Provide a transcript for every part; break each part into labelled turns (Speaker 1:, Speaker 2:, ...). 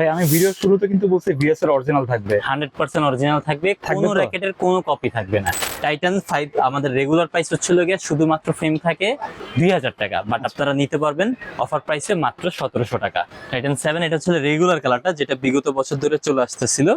Speaker 1: ভাই আমি ভিডিও শুরুতে কিন্তু বলছি ভিএস এর অরিজিনাল থাকবে।
Speaker 2: হান্ড্রেড পার্সেন্ট অরিজিনাল থাকবে
Speaker 1: থাকবে
Speaker 2: কোনো র্যাকেটের কোনো কপি থাকবে না। টাইটান ফাইভ আমাদের রেগুলার প্রাইস হচ্ছিল গিয়ে শুধুমাত্র ফ্রেম থাকে দুই হাজার টাকা বাট আপনারা নিতে পারবেন অফার প্রাইসে মাত্র সতেরোশো টাকা। টাইটান সেভেন এটা ছিল রেগুলার কালারটা যেটা বিগত বছর ধরে চলে আসতেছিল।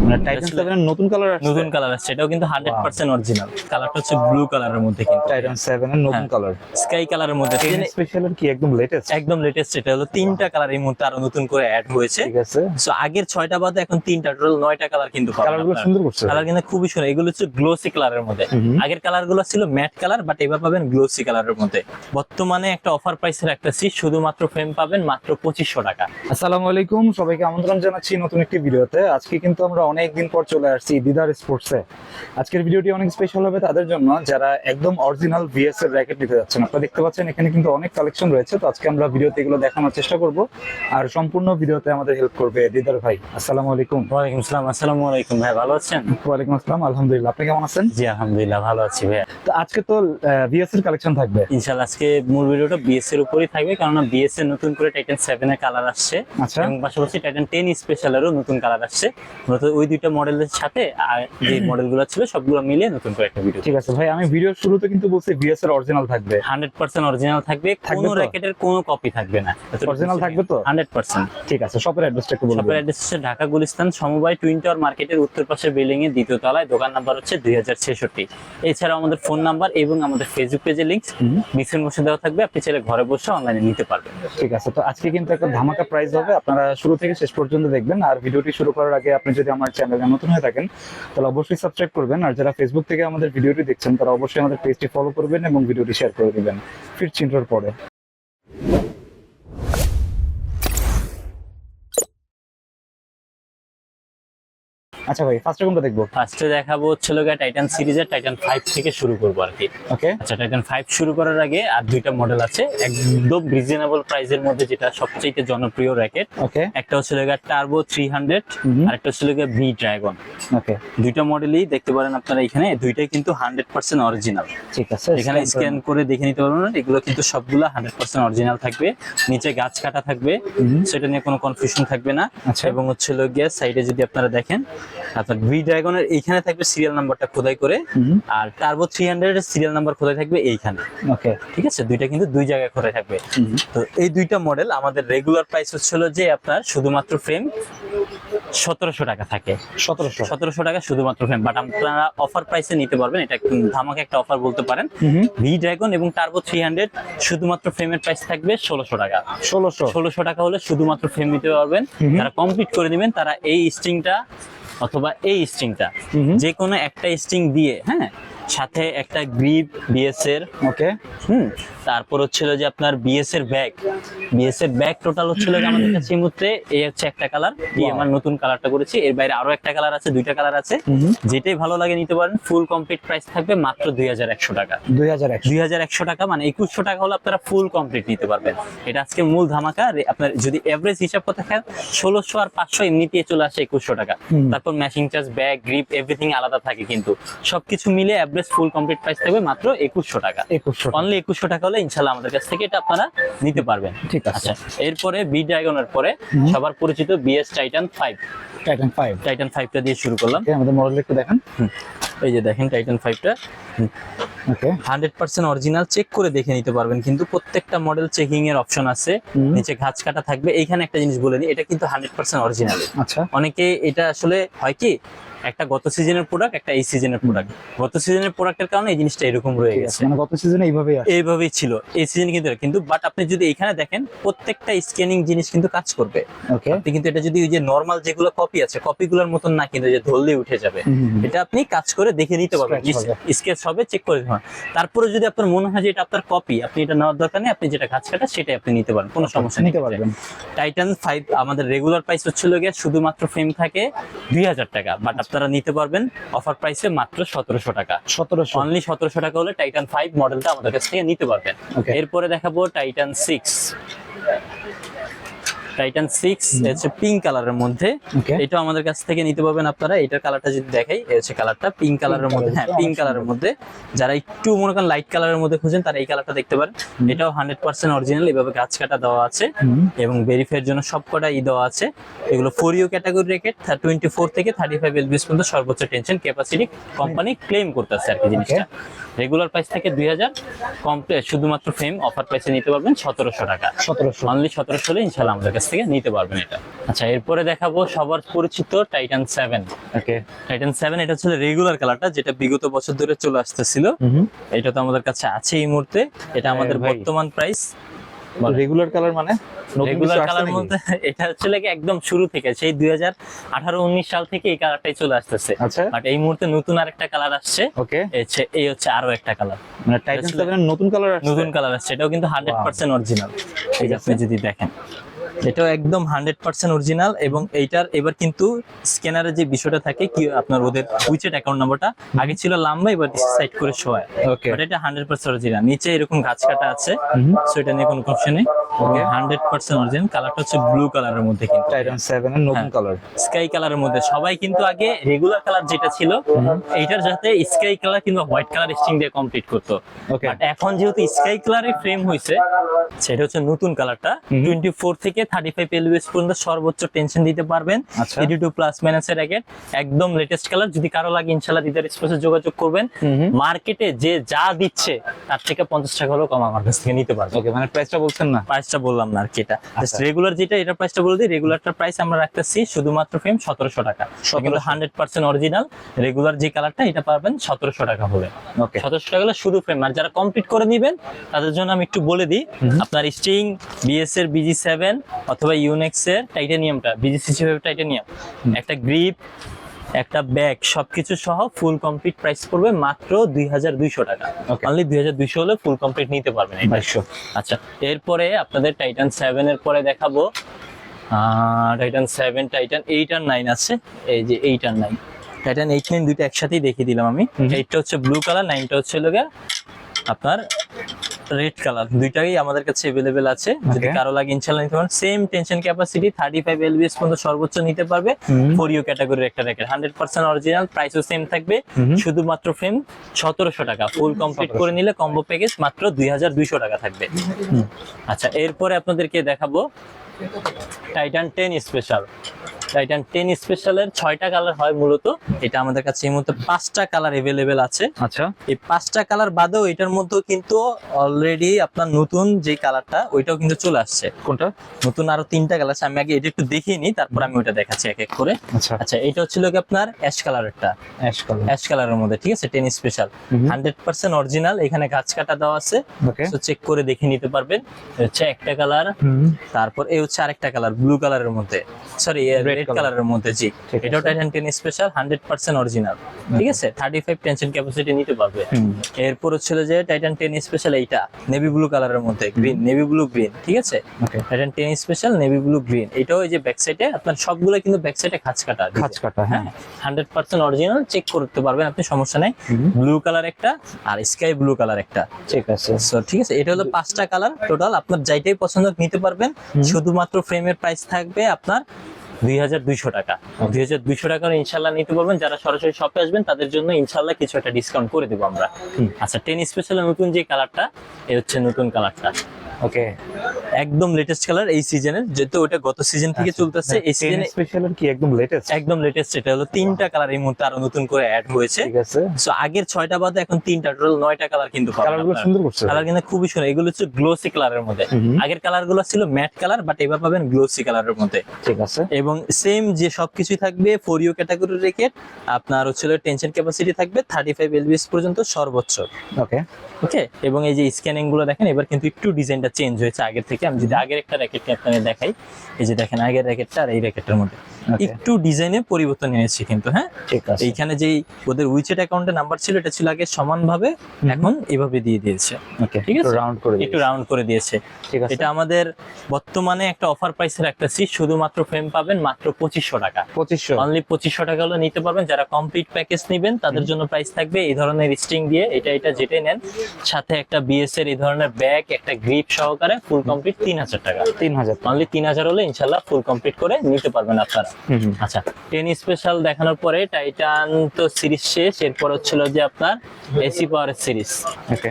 Speaker 1: মানে টাইটান
Speaker 2: ছিল-
Speaker 1: 7 এর নতুন কালার
Speaker 2: নতুন কালার আসছে এটাও কিন্তু হান্ড্রেড পার্সেন্ট অরিজিনাল কালারটা হচ্ছে ব্লু কালারের মধ্যে কিন্তু।
Speaker 1: টাইটান 7 এর নতুন। কালার
Speaker 2: স্কাই কালারের মধ্যে।
Speaker 1: স্পেশাল কি? একদম লেটেস্ট
Speaker 2: একদম লেটেস্ট এটা হলো তিনটা কালার এই মুহূর্তে আরও নতুন করে অ্যাড হয়েছে।
Speaker 1: ঠিক আছে।
Speaker 2: সো আগের ছয়টা বাদে এখন তিনটা টোটাল নয়টা কালার কিন্তু
Speaker 1: কালারগুলো সুন্দর করছে।
Speaker 2: কালার কিন্তু খুবই সুন্দর। এগুলো হচ্ছে গ্লোসি কালারের মধ্যে। আগের কালারগুলো ছিল ম্যাট কালার বাট এবার পাবেন গ্লোসি কালারের মধ্যে। বর্তমানে একটা অফার প্রাইসের একটা সিট শুধুমাত্র ফ্রেম পাবেন মাত্র পঁচিশশো টাকা।
Speaker 1: আসসালামু আলাইকুম সবাইকে আমন্ত্রণ জানাচ্ছি নতুন একটি ভিডিওতে। আজকে কিন্তু আমরা অনেক দিন পর চলে আসছি দিদার স্পোর্টসে আজকের ভিডিওটি অনেক স্পেশাল হবে তাদের জন্য যারা একদম অরিজিনাল ভিএস এর র্যাকেট নিতে যাচ্ছেন। আপনারা দেখতে পাচ্ছেন এখানে কিন্তু অনেক কালেকশন রয়েছে তো আজকে আমরা ভিডিওতে এগুলো দেখানোর চেষ্টা করব। আর সম্পূর্ণ ভিডিওতে আমাদের হেল্প করবে দিদার ভাই। আসসালামু আলাইকুম।
Speaker 2: ওয়ালাইকুম আসসালাম আসসালামু আলাইকুম ভাই ভালো আছেন?
Speaker 1: ওয়ালাইকুম আসসালাম আলহামদুলিল্লাহ। আপনি কেমন আছেন?
Speaker 2: জি আলহামদুলিল্লাহ ভালো আছি ভাইয়া।
Speaker 1: তো আজকে তো বিএস এর কালেকশন থাকবে?
Speaker 2: ইনশাআল্লাহ আজকে মূল ভিডিওটা বিএস এর উপরেই থাকবে কারণ বিএস এর নতুন করে টাইটান 7 এর কালার আসছে।
Speaker 1: আচ্ছা।
Speaker 2: এবং পাশাপাশি টাইটান 10 স্পেশাল এরও নতুন কালার আসছে। মূলত ওই দুইটা মডেলের সাথে আর যে মডেলগুলো ছিল সবগুলো মিলে নতুন করে একটা ভিডিও
Speaker 1: ঠিক আছে ভাই আমি ভিডিওর শুরুতে কিন্তু বলছি বিএস এর অরিজিনাল থাকবে।
Speaker 2: 100% অরিজিনাল থাকবে কোনো র্যাকেটের কোনো কপি থাকবে না।
Speaker 1: অরিজিনাল থাকবে তো?
Speaker 2: 100%
Speaker 1: ঠিক আছে শপের অ্যাড্রেসটা একটু বলুন
Speaker 2: শপের অ্যাড্রেস হচ্ছে ঢাকা গুলিস্তান সমবায় টুইন টাওয়ার মার্কেটের উত্তর পাশে বিল্ডিং এর দ্বিতীয় তলায়। দোকান নাম্বার হচ্ছে 2006 পঁয়ষট্টি এছাড়াও আমাদের ফোন নাম্বার এবং আমাদের ফেসবুক পেজের লিঙ্ক বিসিএন বসে দেওয়া থাকবে। আপনি ছেলে ঘরে বসে অনলাইনে নিতে পারবেন।
Speaker 1: ঠিক আছে তো আজকে কিন্তু একটা ধামাকা প্রাইস হবে। আপনারা শুরু থেকে শেষ পর্যন্ত দেখবেন। আর ভিডিওটি শুরু করার আগে আপনি যদি আমার চ্যানেলে নতুন হয়ে থাকেন তাহলে অবশ্যই সাবস্ক্রাইব করবেন। আর যারা ফেসবুক থেকে আমাদের ভিডিওটি দেখছেন তারা অবশ্যই আমাদের পেজটি ফলো করবেন এবং ভিডিওটি শেয়ার করে দেবেন। চিন্তার পরে। আচ্ছা ভাই ফার্স্টে কোনটা দেখব।
Speaker 2: ফার্স্টে দেখাবো হচ্ছে লোক টাইটান সিরিজের টাইটান ফাইভ থেকে শুরু করব আর কি।
Speaker 1: ওকে
Speaker 2: আচ্ছা টাইটান ফাইভ শুরু করার আগে আর দুইটা মডেল আছে। একদম রিজনেবল প্রাইসের মধ্যে যেটা সবচেয়ে জনপ্রিয় র্যাকেট
Speaker 1: ওকে
Speaker 2: একটা হচ্ছে লোক টার্বো থ্রি হান্ড্রেড আর একটা হচ্ছে লোক ভি ড্রাগন
Speaker 1: ওকে
Speaker 2: দুইটা মডেলই দেখতে পারেন আপনারা এখানে দুইটাই কিন্তু হান্ড্রেড পার্সেন্ট অরিজিনাল
Speaker 1: ঠিক আছে
Speaker 2: এখানে স্ক্যান করে দেখে নিতে পারবেন এগুলো কিন্তু সবগুলো হান্ড্রেড পার্সেন্ট অরিজিনাল থাকবে। নিচে গাছ কাটা থাকবে সেটা নিয়ে কোনো কনফিউশন থাকবে না।
Speaker 1: আচ্ছা।
Speaker 2: এবং হচ্ছে গিয়ে সাইডে যদি আপনারা দেখেন আপনার ভি ড্রাগনের এইখানে থাকবে সিরিয়াল নাম্বারটা খোদাই করে আর টার্বো থ্রি হান্ড্রেড এর সিরিয়াল নাম্বার খোদাই থাকবে এইখানে।
Speaker 1: ওকে।
Speaker 2: ঠিক আছে? দুইটা কিন্তু দুই জায়গায় খোদাই থাকবে। তো এই দুইটা মডেল আমাদের রেগুলার প্রাইস হচ্ছিল যে আপনার শুধুমাত্র ফ্রেম সতেরোশো টাকা থাকে।
Speaker 1: সতেরোশো।
Speaker 2: সতেরোশো টাকা শুধুমাত্র ফ্রেম বাট আপনারা অফার প্রাইসে নিতে পারবেন এটা একটু ধামাকে একটা অফার বলতে পারেন। ভি ড্রাগন এবং টার্বো থ্রি হান্ড্রেড শুধুমাত্র ফ্রেমের প্রাইস থাকবে ষোলোশো টাকা।
Speaker 1: ষোলোশো।
Speaker 2: ষোলোশো টাকা হলে শুধুমাত্র ফ্রেম নিতে পারবেন। তারা কমপ্লিট করে দিবেন তারা এই স্ট্রিংটা অথবা এই স্ট্রিংটা। যে কোনো একটা স্ট্রিং দিয়ে হ্যাঁ সাথে একটা গ্রিপ বিএস এর
Speaker 1: ওকে।
Speaker 2: হুম তারপর হচ্ছিল যে আপনার বিএস এর ব্যাগ বিএস এর ব্যাগ টোটাল হচ্ছিল যে আমাদের কাছে এই মুহূর্তে এই হচ্ছে একটা কালার এই আমার নতুন কালারটা করেছি। এর বাইরে আরও একটা কালার আছে দুইটা কালার আছে। যেটাই ভালো লাগে নিতে পারেন ফুল কমপ্লিট প্রাইস থাকবে মাত্র দুই হাজার একশো টাকা।
Speaker 1: দুই হাজার
Speaker 2: দুই হাজার একশো টাকা মানে একুশশো টাকা হলে আপনারা ফুল কমপ্লিট নিতে পারবেন। এটা আজকে মূল ধামাকা। আপনার যদি এভারেজ হিসাব করতে খান ষোলোশো আর পাঁচশো এমনিতে চলে আসে একুশশো টাকা। তারপর matching charge bag grip everything আলাদা থাকে কিন্তু। সবকিছু মিলে এভারেজ ফুল কমপ্লিট প্রাইস থাকবে মাত্র একুশশো টাকা।
Speaker 1: একুশশো
Speaker 2: অনলি একুশশো টাকা হলে ইনশাল্লাহ আমাদের কাছ থেকে এটা আপনারা নিতে পারবেন।
Speaker 1: ঠিক আছে।
Speaker 2: আচ্ছা এরপরে বি ড্রাগনের পরে সবার পরিচিত BS Titan five
Speaker 1: Titan five
Speaker 2: Titan ফাইভটা দিয়ে শুরু করলাম।
Speaker 1: আমাদের মডেল একটু দেখেন।
Speaker 2: এই যে দেখেন টাইটান ফাইভটা হান্ড্রেড পার্সেন্ট অরিজিনাল চেক করে দেখে নিতে পারবেন। কিন্তু প্রত্যেকটা মডেল চেকিং এর অপশন আছে। নিচে ঘাস কাটা থাকবে। এইখানে একটা জিনিস বলে নিই এটা কিন্তু হান্ড্রেড পার্সেন্ট অরিজিনাল
Speaker 1: আচ্ছা।
Speaker 2: অনেকে এটা আসলে হয় কি একটা গত সিজনের প্রোডাক্ট একটা এই সিজনের প্রোডাক্ট গত সিজনের প্রোডাক্টের কারণে এই জিনিসটা এরকম রয়ে গেছে।
Speaker 1: মানে গত সিজনে এইভাবেই
Speaker 2: এইভাবেই ছিল। এই সিজনে কিন্তু কিন্তু বাট আপনি যদি এখানে দেখেন প্রত্যেকটা স্ক্যানিং জিনিস কিন্তু কাজ করবে।
Speaker 1: ওকে
Speaker 2: আপনি কিন্তু এটা যদি ওই যে নর্মাল যেগুলো কপি আছে কপিগুলোর মতন না কিন্তু যে ধরলে উঠে যাবে। এটা আপনি কাজ করে দেখে নিতে পারবেন। স্কেচ হবে চেক করে পারবেন। তারপরে যদি আপনার মনে হয় যে এটা আপনার কপি আপনি এটা নেওয়ার দরকার নেই আপনি যেটা কাজ কাটা সেটাই আপনি নিতে পারেন কোনো সমস্যা
Speaker 1: নিতে পারবেন।
Speaker 2: টাইটান ফাইভ আমাদের রেগুলার প্রাইস হচ্ছিল গিয়ে শুধুমাত্র ফ্রেম থাকে দুই হাজার টাকা বাট আপনারা নিতে পারবেন অফার প্রাইসে মাত্র সতেরোশো টাকা।
Speaker 1: সতেরোশো।
Speaker 2: অনলি সতেরোশো টাকা হলে টাইটান ফাইভ মডেলটা আমাদের কাছ থেকে নিতে পারবেন। এরপরে দেখাবো টাইটান সিক্স টাইটান সিক্স হচ্ছে পিঙ্ক কালারের মধ্যে। এটা আমাদের কাছ থেকে নিতে পারবেন আপনারা। এটার কালারটা যদি দেখাই এই হচ্ছে কালারটা পিঙ্ক কালারের মধ্যে। হ্যাঁ পিঙ্ক কালারের মধ্যে। যারা একটু মনে করেন লাইট কালারের মধ্যে খুঁজেন তারা এই কালারটা দেখতে পারেন। এটাও হান্ড্রেড পার্সেন্ট অরিজিনাল এভাবে গাছ কাটা দেওয়া আছে। এবং ভেরিফাইয়ের জন্য সবকটা ই দেওয়া আছে। এগুলো four U category racket twenty four থেকে থার্টি ফাইভ এলবিএস পর্যন্ত সর্বোচ্চ টেনশন ক্যাপাসিটি কোম্পানি ক্লেম করতেছে আর কি জিনিসটা। রেগুলার প্রাইস থেকে দুই হাজার কমপ্লিট শুধুমাত্র ফ্রেম অফার প্রাইসে নিতে পারবেন সতেরোশো টাকা।
Speaker 1: সতেরোশো।
Speaker 2: অনলি সতেরোশো হলে ইনশাল্লাহ আমাদের কাছ থেকে নিতে পারবেন এটা। আচ্ছা এরপরে দেখাবো সবার পরিচিত Titan seven
Speaker 1: okay
Speaker 2: Titan seven এটা হচ্ছে রেগুলার কালারটা যেটা বিগত বছর ধরে চলে আসতেছিল। এটা তো আমাদের কাছে আছে এই মুহূর্তে। এটা আমাদের বর্তমান প্রাইস
Speaker 1: রেগুলার কালার মানে?
Speaker 2: Regular colour? মধ্যে এটা হচ্ছে লাগে একদম শুরু থেকে সেই দুই হাজার আঠারো উনিশ সাল থেকে এই কালারটাই চলে আসতেছে।
Speaker 1: আচ্ছা।
Speaker 2: বাট এই মুহূর্তে নতুন আরেকটা কালার আসছে।
Speaker 1: ওকে
Speaker 2: এই হচ্ছে আরও একটা কালার
Speaker 1: মানে টাইটান
Speaker 2: আসলে-
Speaker 1: নতুন কালার আসছে?
Speaker 2: নতুন কালার আসছে এটাও কিন্তু হান্ড্রেড পার্সেন্ট অরিজিনাল এই যে আপনি যদি দেখেন। এটাও একদম হান্ড্রেড পার্সেন্ট অরিজিনাল এবং এইটার এবার কিন্তু স্ক্যানারের যে বিষয়টা থাকে কি আপনার ওদের উইচেট অ্যাকাউন্ট নাম্বারটা আগে ছিল লাম্বা এবার সাইড করে শোয়া
Speaker 1: ওকে
Speaker 2: এটা হান্ড্রেড পার্সেন্ট অরিজিনাল নিচে এরকম গাছ কাটা আছে। সো এটা নিয়ে কোনো কোশ্চেন নেই। Hundred percent original. কালারটা হচ্ছে ব্লু কালারের মধ্যে কিন্তু।
Speaker 1: টাইটান সেভেনের নতুন
Speaker 2: হ্যাঁ।
Speaker 1: কালার
Speaker 2: স্কাই কালারের মধ্যে। সবাই কিন্তু আগে রেগুলার কালার যেটা ছিল এইটার সাথে স্কাই কালার কিংবা হোয়াইট কালার স্টিং দিয়ে কমপ্লিট করতো। বাট এখন যেহেতু স্কাই কালারের ফ্রেম হয়েছে সেটা হচ্ছে নতুন কালারটা টোয়েন্টি ফোর থেকে থার্টি ফাইভ এলবিএস পর্যন্ত সর্বোচ্চ টেনশন দিতে পারবেন।
Speaker 1: আচ্ছা।
Speaker 2: এইটি টু প্লাস মাইনাসের র্যাকেট একদম লেটেস্ট কালার যদি কারও লাগে ইনশাল্লাহ দিদার স্পেসে যোগাযোগ করবেন। মার্কেটে যে যা দিচ্ছে তার থেকে পঞ্চাশ টাকা হলেও কম আমার কাছ থেকে নিতে পারবেন
Speaker 1: ওকে মানে প্রাইসটা বলছেন না।
Speaker 2: প্রাইসটা বললাম না আর কি এটা।
Speaker 1: আচ্ছা।
Speaker 2: রেগুলার যেটা এটার প্রাইসটা বলে দিই রেগুলারটার প্রাইস আমরা রাখতেছি শুধুমাত্র ফ্রেম সতেরোশো টাকা। কিন্তু
Speaker 1: 1700
Speaker 2: হান্ড্রেড পার্সেন্ট অরিজিনাল রেগুলার যে কালারটা এটা পাবেন সতেরোশো টাকা হলে।
Speaker 1: ওকে
Speaker 2: সতেরোশো টাকা হলে শুধু ফ্রেম আর যারা কমপ্লিট করে নিবেন তাদের জন্য আমি একটু বলে দিই আপনার স্টিং বিএস এর বিজি সেভেন অথবা ইউনেক্স এর টাইটানিয়ামটা বিজি সিক্সটি ফাইভ টাইটানিয়াম একটা গ্রিপ একটা ব্যাগ সবকিছু সহ ফুল কমপ্লিট প্রাইস পড়বে মাত্র দুই হাজার দুইশো টাকা. অনলি দুই হাজার দুইশো হলে ফুল কমপ্লিট নিতে পারবেন আচ্ছা এরপরে আপনাদের টাইটান সেভেন এর পরে দেখাবো। টাইটান সেভেন টাইটান এইট আর নাইন আছে। এই যে এইট আর নাইন টাইটান এইট নাইন দুইটা একসাথেই দেখিয়ে দিলাম আমি। এইটটা হচ্ছে ব্লু কালার নাইনটা হচ্ছে লোকে আপনার রেড কালার দুইটাই আমাদের কাছে অ্যাভেলেবেল আছে। যদি কারও লাগে ইনশাল্লাহ নিতে পারেন। Same tension capacity thirty five LBS পর্যন্ত সর্বোচ্চ নিতে পারবে। ফোর ইউ ক্যাটাগরির একটা র্যাকেট হান্ড্রেড পার্সেন্ট অরিজিনাল প্রাইসও সেম থাকবে। শুধুমাত্র ফ্রেম সতেরোশো টাকা। ফুল কমপ্লিট করে নিলে কম্বো প্যাকেজ মাত্র দুই হাজার দুইশো টাকা থাকবে। আচ্ছা এরপরে আপনাদেরকে দেখাবো Titan ten special Titan ten স্পেশালের ছয়টা কালার হয় মূলত। এটা আমাদের কাছে এই মুহূর্তে পাঁচটা কালার এভেলেবেল আছে।
Speaker 1: আচ্ছা।
Speaker 2: এই পাঁচটা কালার বাদেও এটার মধ্যেও কিন্তু অলরেডি আপনার নতুন যে কালারটা ওইটাও কিন্তু চলে আসছে।
Speaker 1: কোনটা?
Speaker 2: নতুন আরও তিনটা কালার আছে। আমি আগে এটা একটু দেখিয়ে নিই তারপর আমি ওটা দেখাচ্ছি এক এক করে।
Speaker 1: আচ্ছা।
Speaker 2: আচ্ছা এটা হচ্ছিল কি আপনার অ্যাশ কালারেরটা
Speaker 1: অ্যাশ কালার
Speaker 2: অ্যাশ কালারের মধ্যে ঠিক আছে? Ten special. Hundred percent original এখানে গাছ কাটা দেওয়া আছে।
Speaker 1: ওকে
Speaker 2: চেক করে দেখে নিতে পারবেন। হচ্ছে একটা কালার তারপর এই হচ্ছে আরেকটা কালার ব্লু কালারের মধ্যে। সরি রেড কালারের মধ্যে জি। এটাও Titan ten special hundred percent original ঠিক আছে? থার্টি ফাইভ টেনশন ক্যাপাসিটি নিতে পারবে। এরপর হচ্ছিল যে টাইটান টেন স্পেশাল এইটা নেভি ব্লু কালারের মধ্যে গ্রিন নেভি ব্লু গ্রিন ঠিক আছে? Titan ten special navy blue green এটাও এই যে ব্যাক সাইডে আপনার সবগুলো কিন্তু ব্যাক সাইডে খাঁচ কাটা
Speaker 1: খাঁচ কাটা হ্যাঁ।
Speaker 2: হান্ড্রেড পার্সেন্ট অরিজিনাল চেক করতে পারবেন আপনি সমস্যা নাই। ব্লু কালার একটা আর স্কাই ব্লু কালার একটা।
Speaker 1: ঠিক আছে।
Speaker 2: ঠিক আছে এটা হলো পাঁচটা কালার টোটাল আপনার যাইটাই পছন্দ নিতে পারবেন। শুধুমাত্র ফ্রেমের প্রাইস থাকবে আপনার দুই হাজার দুইশো টাকা। দুই হাজার দুইশো টাকার ইনশাল্লাহ নিতে পারবেন যারা সরাসরি শপে আসবেন তাদের জন্য ইনশাল্লাহ কিছু একটা ডিসকাউন্ট করে দেবো আমরা। আচ্ছা টেন স্পেশাল নতুন যে কালারটা এ হচ্ছে নতুন কালারটা
Speaker 1: ওকে
Speaker 2: একদম লেটেস্ট কালার এই সিজনের যেহেতু ওটা গত সিজন থেকে চলতেছে এই সিজনে
Speaker 1: স্পেশাল কি একদম লেটেস্ট
Speaker 2: একদম লেটেস্ট এটা হলো তিনটা কালার এই মুহূর্তে আরও নতুন করে অ্যাড হয়েছে।
Speaker 1: ঠিক আছে।
Speaker 2: সো আগের ছয়টা বাদে এখন তিনটা টোটাল নয়টা কালার কিন্তু
Speaker 1: কালারগুলো সুন্দর করছে।
Speaker 2: কালার কিন্তু খুবই সুন্দর এগুলো হচ্ছে গ্লোসি কালারের মধ্যে। আগের কালারগুলো ছিল ম্যাট কালার বাট এবার পাবেন গ্লোসি কালারের মধ্যে।
Speaker 1: ঠিক আছে।
Speaker 2: এবং সেম যে সবকিছুই থাকবে ফোর ইউ ক্যাটাগরি রেকেট আপনার হচ্ছিল টেনশন ক্যাপাসিটি থাকবে থার্টি ফাইভ এলবিএস পর্যন্ত সর্বোচ্চ।
Speaker 1: ওকে
Speaker 2: ওকে এবং এই যে স্ক্যানিংগুলো দেখেন এবার কিন্তু একটু ডিজাইনটা চেঞ্জ হয়েছে আগের থেকে আমি যদি আগের একটা র্যাকেট আপনাদের দেখাই এই যে দেখেন আগের র্যাকেটটা আর এই র্যাকেটের মধ্যে. একটু ডিজাইনে পরিবর্তন এনেছি কিন্তু হ্যাঁ? এইখানে যেই ওদের উইচেট অ্যাকাউন্টে নাম্বার ছিল এটা ছিল আগে সমানভাবে এখন এভাবে দিয়ে দিয়েছে।
Speaker 1: ওকে
Speaker 2: ঠিক আছে?
Speaker 1: রাউন্ড করে
Speaker 2: একটু রাউন্ড করে দিয়েছে।
Speaker 1: ঠিক আছে।
Speaker 2: এটা আমাদের বর্তমানে একটা অফার প্রাইসের একটা সিট শুধুমাত্র ফ্রেম পাবেন মাত্র পঁচিশশো টাকা।
Speaker 1: পঁচিশশো।
Speaker 2: অনলি পঁচিশশো টাকা হলে নিতে পারবেন। যারা কমপ্লিট প্যাকেজ নেবেন তাদের জন্য প্রাইস থাকবে এই ধরনের স্ট্রিং দিয়ে। এটা এটা যেটাই নেন সাথে একটা বিএস এর এই ধরনের ব্যাগ একটা গ্রিপ সহকারে ফুল কমপ্লিট তিন হাজার টাকা।
Speaker 1: তিন হাজার
Speaker 2: অনলি তিন হাজার হলে ইনশাল্লাহ ফুল কমপ্লিট করে নিতে পারবেন আপনারা। আচ্ছা। টেন স্পেশাল দেখানোর পরে টাইটান তো সিরিজ শেষ এরপর হচ্ছিল যে আপনার AC power series
Speaker 1: okay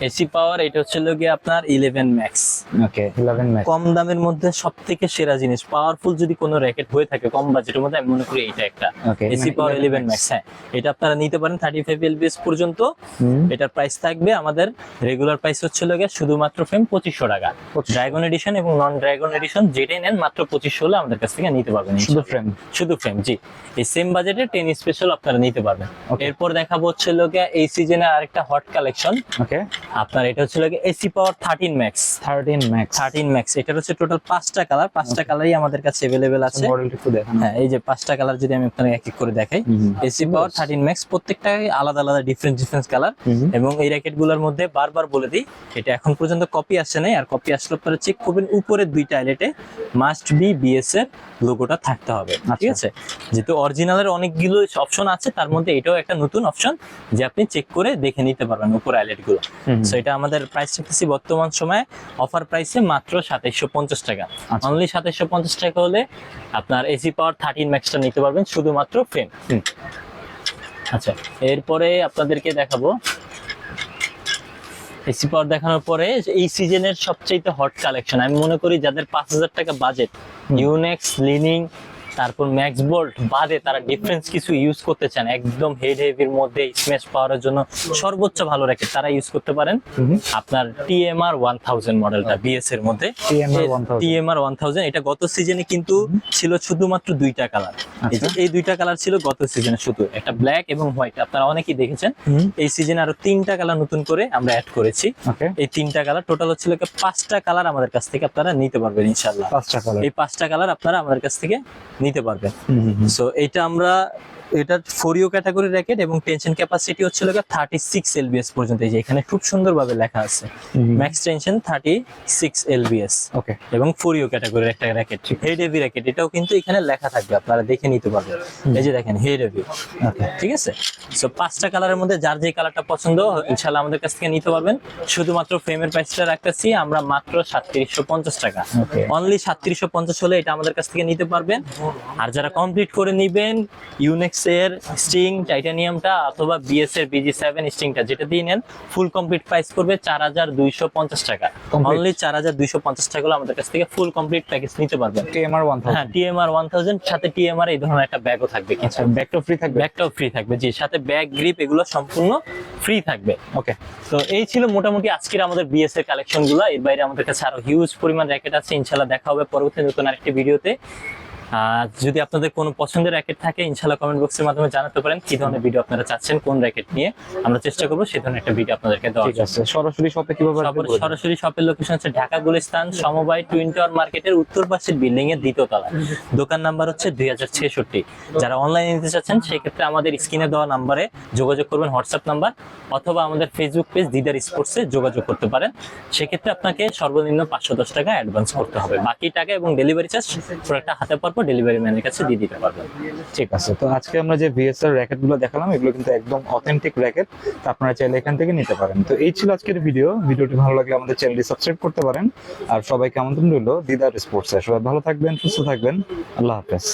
Speaker 2: AC power এটা হচ্ছে গিয়ে আপনার eleven max
Speaker 1: okay eleven match
Speaker 2: কম দামের মধ্যে সব থেকে সেরা জিনিস পাওয়ারফুল যদি কোনো র্যাকেট হয়ে থাকে কম বাজেটের মধ্যে আমি মনে করি এটা একটা। এসি
Speaker 1: মানে
Speaker 2: পাওয়ার
Speaker 1: 11
Speaker 2: ইলেভেন ম্যাক্স হ্যাঁ। এটা আপনারা নিতে পারেন থার্টি ফাইভ এলবিএস পর্যন্ত। এটার প্রাইস থাকবে আমাদের রেগুলার প্রাইস হচ্ছে গিয়ে শুধুমাত্র ফ্রেম পঁচিশশো টাকা।
Speaker 1: 2500
Speaker 2: ড্রাগন এডিশন এবং নন ড্রাগন এডিশন যেটাই নেন মাত্র পঁচিশশো হলে আমাদের কাছ থেকে নিতে পারবেন
Speaker 1: শুধু ফ্রেম
Speaker 2: শুধু ফ্রেম জি। এই সেম বাজেটে টেন স্পেশাল আপনারা নিতে পারবেন. এরপর দেখাবো হচ্ছিল গিয়ে এই সিজনের আরেকটা হট কালেকশন
Speaker 1: ওকে
Speaker 2: আপনার এটা হচ্ছে গিয়ে AC power thirteen max
Speaker 1: thirteen max
Speaker 2: thirteen max এটার হচ্ছে টোটাল পাঁচটা কালার পাঁচটা কালারই আমাদের কাছে অ্যাভেলেবেল আছে।
Speaker 1: দেখান।
Speaker 2: হ্যাঁ এই যে পাঁচটা কালার যদি আমি আপনাকে এক এক করে দেখাই। এসি পাওয়ার থার্টিন ম্যাক্স প্রত্যেকটাই আলাদা আলাদা ডিফারেন্ট ডিফারেন্ট কালার। এবং এই র্যাকেটগুলোর মধ্যে বারবার বলে দিই এটা এখন পর্যন্ত কপি আসছে নাই। আর কপি আসলে পরে চেক করবেন উপরে দুইটা আইলেটে মাস্ট বি বিএস এর লোগোটা থাকতে হবে। ঠিক
Speaker 1: আচ্ছা।
Speaker 2: আছে? যেহেতু অরিজিনালের অনেকগুলো অপশন আছে তার মধ্যে এটাও একটা নতুন অপশন যে আপনি চেক করে দেখে নিতে পারবেন উপর
Speaker 1: আইলেটগুলো।
Speaker 2: সো এটা আমাদের প্রাইস রাখতেছি বর্তমান সময়ে। অফার প্রাইসে মাত্র সাতাইশশো পঞ্চাশ টাকা।
Speaker 1: আচ্ছা।
Speaker 2: অনলি সাতাইশশো পঞ্চাশ টাকা হলে আপনার এসি পাওয়ার থার্টিন ম্যাক্সটা নিতে পারবেন শুধুমাত্র ফ্রেম আচ্ছা এরপরে আপনাদেরকে দেখাবো। এসি পাওয়ার দেখানোর পরে এই সিজনের সবচেয়ে হট কালেকশন আমি মনে করি যাদের পাঁচ হাজার টাকা বাজেট ইউনেক্স লিনিং তারপর ম্যাক্স বোল্ট বাদে তারা ডিফারেন্স কিছু ইউজ করতে চান। একদম হেড হেভির মধ্যে স্ম্যাশ পাওয়ার জন্য সর্বোচ্চ ভালো র্যাকেট তারা ইউজ করতে পারেন। আপনার টিএমআর ওয়ান থাউজেন্ড মডেলটা বিএস এর মধ্যে। টিএমআর ওয়ান থাউজেন্ড এটা গত সিজনে কিন্তু ছিল শুধুমাত্র দুইটা কালার
Speaker 1: আচ্ছা।
Speaker 2: এই দুইটা কালার ছিল গত সিজনে শুধু। একটা ব্ল্যাক এবং হোয়াইট আপনারা অনেকেই দেখেছেন। এই সিজনে আরও তিনটা কালার নতুন করে আমরা অ্যাড করেছি। এই তিনটা কালার টোটাল হচ্ছিল পাঁচটা কালার আমাদের কাছ থেকে আপনারা নিতে পারবেন ইনশাল্লাহ
Speaker 1: পাঁচটা কালার
Speaker 2: এই পাঁচটা কালার আপনারা আমাদের কাছ থেকে নিতে পারবেন। সো এটা আমরা এটা ফোরিও ক্যাটাগরি র্যাকেট এবং টেনশন ক্যাপাসিটি হচ্ছিল থার্টি সিক্স এলবিএস পর্যন্ত। এই যে এখানে খুব সুন্দরভাবে লেখা আছে। Max tension thirty six LBS
Speaker 1: okay
Speaker 2: এবং ফোরিও ক্যাটাগরির একটা র্যাকেট হেড হেভি র্যাকেট এটাও কিন্তু এখানে লেখা থাকবে আপনারা দেখে নিতে পারবেন। এই যে দেখেন হেড হেভি
Speaker 1: ওকে
Speaker 2: ঠিক আছে? সো পাঁচটা কালারের মধ্যে যার যে কালারটা পছন্দ ইনশাল্লাহ আমাদের কাছ থেকে নিতে পারবেন। শুধুমাত্র ফ্রেমের প্রাইসটা রাখতেছি আমরা মাত্র সাতত্রিশশো পঞ্চাশ টাকা. অনলি সাতত্রিশশো পঞ্চাশ হলে এটা আমাদের কাছ থেকে নিতে পারবেন। আর যারা কমপ্লিট করে নিবেন ইউনেক্স এর স্ট্রিং টাইটানিয়ামটা অথবা বিএস এর বিজি সেভেন স্ট্রিংটা যেটা দিয়ে নেন ফুল কমপ্লিট প্রাইস করবে চার হাজার দুইশো পঞ্চাশ টাকা? অনলি চার হাজার দুইশো পঞ্চাশ টাকা আমাদের কাছ থেকে ফুল কমপ্লিট প্যাকেজ নিতে পারবেন।
Speaker 1: টিএমআর ওয়ান
Speaker 2: হ্যাঁ টিএমআর ওয়ান থাউজেন্ড সাথে টিএমআর এই ধরনের একটা ব্যাগও থাকবে কিছু।
Speaker 1: আচ্ছা ব্যাকটা ফ্রি থাকবে?
Speaker 2: ব্যাগটাও ফ্রি থাকবে জি সাথে ব্যাগ গ্রিপ এগুলো সম্পূর্ণ ফ্রি থাকবে।
Speaker 1: ওকে
Speaker 2: তো এই ছিল মোটামুটি আজকের আমাদের বিএস এর কালেকশনগুলো এর বাইরে আমাদের কাছে আরও হিউজ পরিমাণ র্যাকেট আছে ইনশাল্লাহ দেখা হবে পরবর্তী নতুন আরেকটি ভিডিওতে যদি আপনাদের কোনো পছন্দের র্যাকেট থাকে ইনশাল্লাহ কমেন্ট বক্সের মাধ্যমে জানাতে পারেন কি ধরনের ভিডিও আপনারা চাচ্ছেন কোন র্যাকেট নিয়ে আমরা চেষ্টা করব সেই ধরনের একটা ভিডিও আপনাদেরকে দেওয়ার
Speaker 1: ঠিক সরাসরি শপে কীভাবে।
Speaker 2: সরাসরি শপের লোকেশন হচ্ছে ঢাকা গুলিস্তান সমবায় টুইন টাওয়ার মার্কেটের উত্তর পাশের বিল্ডিং এর দ্বিতীয় তলা দোকান নাম্বার হচ্ছে দুই হাজার ছেষট্টি। যারা অনলাইনে নিতে চাচ্ছেন সেক্ষেত্রে আমাদের স্ক্রিনে দেওয়া নাম্বারে যোগাযোগ করবেন হোয়াটসঅ্যাপ নাম্বার অথবা আমাদের ফেসবুক পেজ দিদার স্পোর্টসে যোগাযোগ করতে পারেন। সেক্ষেত্রে আপনাকে সর্বনিম্ন পাঁচশো দশ টাকা অ্যাডভান্স করতে হবে। বাকি টাকা এবং ডেলিভারি চার্জ প্রোডাক্টটা হাতে পাওয়ার পর ডেলিভারি ম্যানের কাছে দিয়ে দিতে পারবেন।
Speaker 1: ঠিক আছে, তো আজকে আমরা যে ভিএসআর র্যাকেটগুলো দেখালাম, এগুলো কিন্তু একদম অথেন্টিক র্যাকেট তা আপনারা চাইলে এখান থেকে নিতে পারেন। তো এই ছিল আজকের ভিডিও ভিডিওটি ভালো লাগলে আমাদের চ্যানেলটি সাবস্ক্রাইব করতে পারেন। আর সবাইকে আমন্ত্রণ রইল দিদার স্পোর্টস সবাই ভালো থাকবেন, সুস্থ থাকবেন, আল্লাহ হাফেজ।